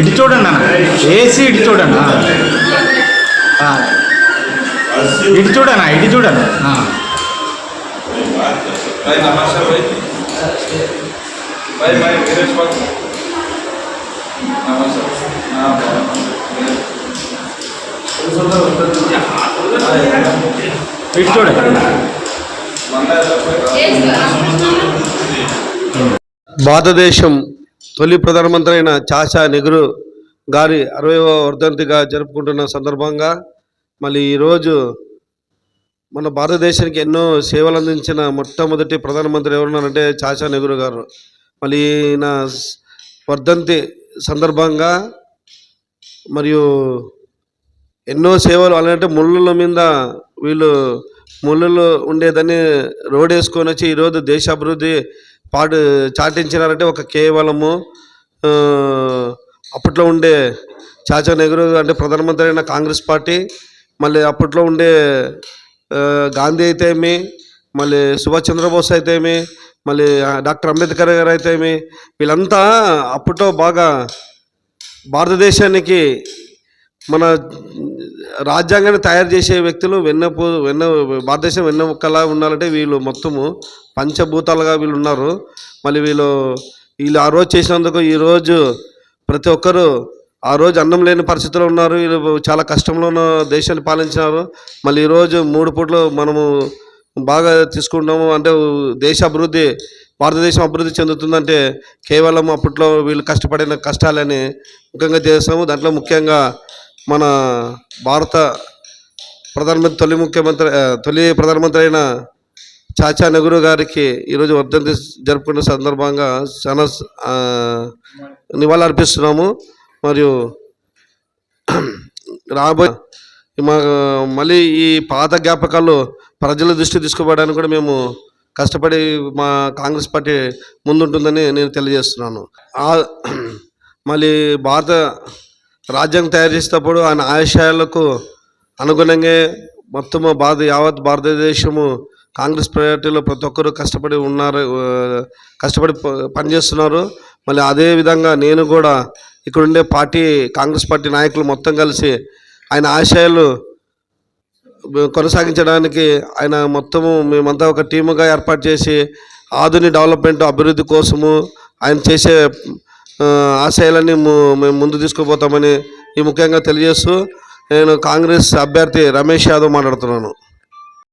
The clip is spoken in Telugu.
ఇటు చూడండి అన్న. ఏసీ ఇటు చూడండి. ఇటు చూడనా ఇటు చూడను ఇటు చూడండి. భారతదేశం తొలి ప్రధానమంత్రి అయిన చాషా నెహ్రూ గారి అరవైవ వర్ధంతిగా జరుపుకుంటున్న సందర్భంగా మళ్ళీ ఈరోజు మన భారతదేశానికి ఎన్నో సేవలు అందించిన మొట్టమొదటి ప్రధానమంత్రి ఎవరున్నారంటే చాచా నెహ్రూ గారు. మళ్ళీ ఈయన వర్ధంతి సందర్భంగా మరియు ఎన్నో సేవలు అలాంటి ముళ్ళుల మీద వీళ్ళు ముళ్ళులు ఉండేదని రోడ్ వేసుకొని వచ్చి ఈరోజు దేశాభివృద్ధి పాటు చాటించినారంటే ఒక కేవలము అప్పట్లో ఉండే చాచా నెహ్రూ అంటే ప్రధానమంత్రి అయిన కాంగ్రెస్ పార్టీ మళ్ళీ అప్పట్లో ఉండే గాంధీ అయితేమి మళ్ళీ సుభాష్ చంద్రబోస్ అయితేమి మళ్ళీ డాక్టర్ అంబేద్కర్ గారు అయితేమి వీళ్ళంతా అప్పట్లో బాగా భారతదేశానికి మన రాజ్యాంగాన్ని తయారు చేసే వ్యక్తులు వెన్నపు వెన్న భారతదేశం వెన్నముక్కలా ఉండాలంటే వీళ్ళు మొత్తము పంచభూతాలుగా వీళ్ళు ఉన్నారు. మళ్ళీ వీళ్ళు వీళ్ళు ఆ రోజు చేసినందుకు ఈరోజు ప్రతి ఒక్కరూ ఆ రోజు అన్నం లేని పరిస్థితిలో ఉన్నారు. వీళ్ళు చాలా కష్టంలో ఉన్న దేశాన్ని పాలించినారు. మళ్ళీ ఈరోజు మూడు పూట్లు మనము బాగా తీసుకుంటాము అంటే దేశ అభివృద్ధి భారతదేశం అభివృద్ధి చెందుతుందంటే కేవలం అప్పట్లో వీళ్ళు కష్టపడిన కష్టాలని ముఖ్యంగా చేస్తాము. దాంట్లో ముఖ్యంగా మన భారత ప్రధానమంత్రి తొలి ముఖ్యమంత్రి తొలి ప్రధానమంత్రి అయిన చాచా నెహ్రూ గారికి ఈరోజు వర్ధంతి జరుపుకున్న సందర్భంగా చాలా ఆ, నివాళులు అర్పిస్తున్నాము. మరియు రాబోయే మా మళ్ళీ ఈ పాత జ్ఞాపకాలు ప్రజల దృష్టి తీసుకుపోవడానికి కూడా మేము కష్టపడి మా కాంగ్రెస్ పార్టీ ముందుంటుందని నేను తెలియజేస్తున్నాను. ఆ- మళ్ళీ భారత రాజ్యాంగం తయారు చేసేటప్పుడు ఆయన ఆశయాలకు అనుగుణంగా మొత్తము భారత యావత్ భారతదేశము కాంగ్రెస్ పార్టీలో ప్రతి ఒక్కరు కష్టపడి ఉన్నారు కష్టపడి ప- పనిచేస్తున్నారు. మళ్ళీ అదే విధంగా నేను కూడా ఇక్కడ ఉండే పార్టీ కాంగ్రెస్ పార్టీ నాయకులు మొత్తం కలిసి ఆయన ఆశయాలు కొనసాగించడానికి ఆయన మొత్తము మేమంతా ఒక టీముగా ఏర్పాటు చేసి ఆధునిక డెవలప్మెంట్ అభివృద్ధి కోసము ఆయన చేసే ఆశయాలన్నీ మేము ముందు తీసుకుపోతామని ఈ ముఖ్యంగా తెలియజేస్తూ నేను కాంగ్రెస్ అభ్యర్థి రమేష్ యాదవ్ మాట్లాడుతున్నాను.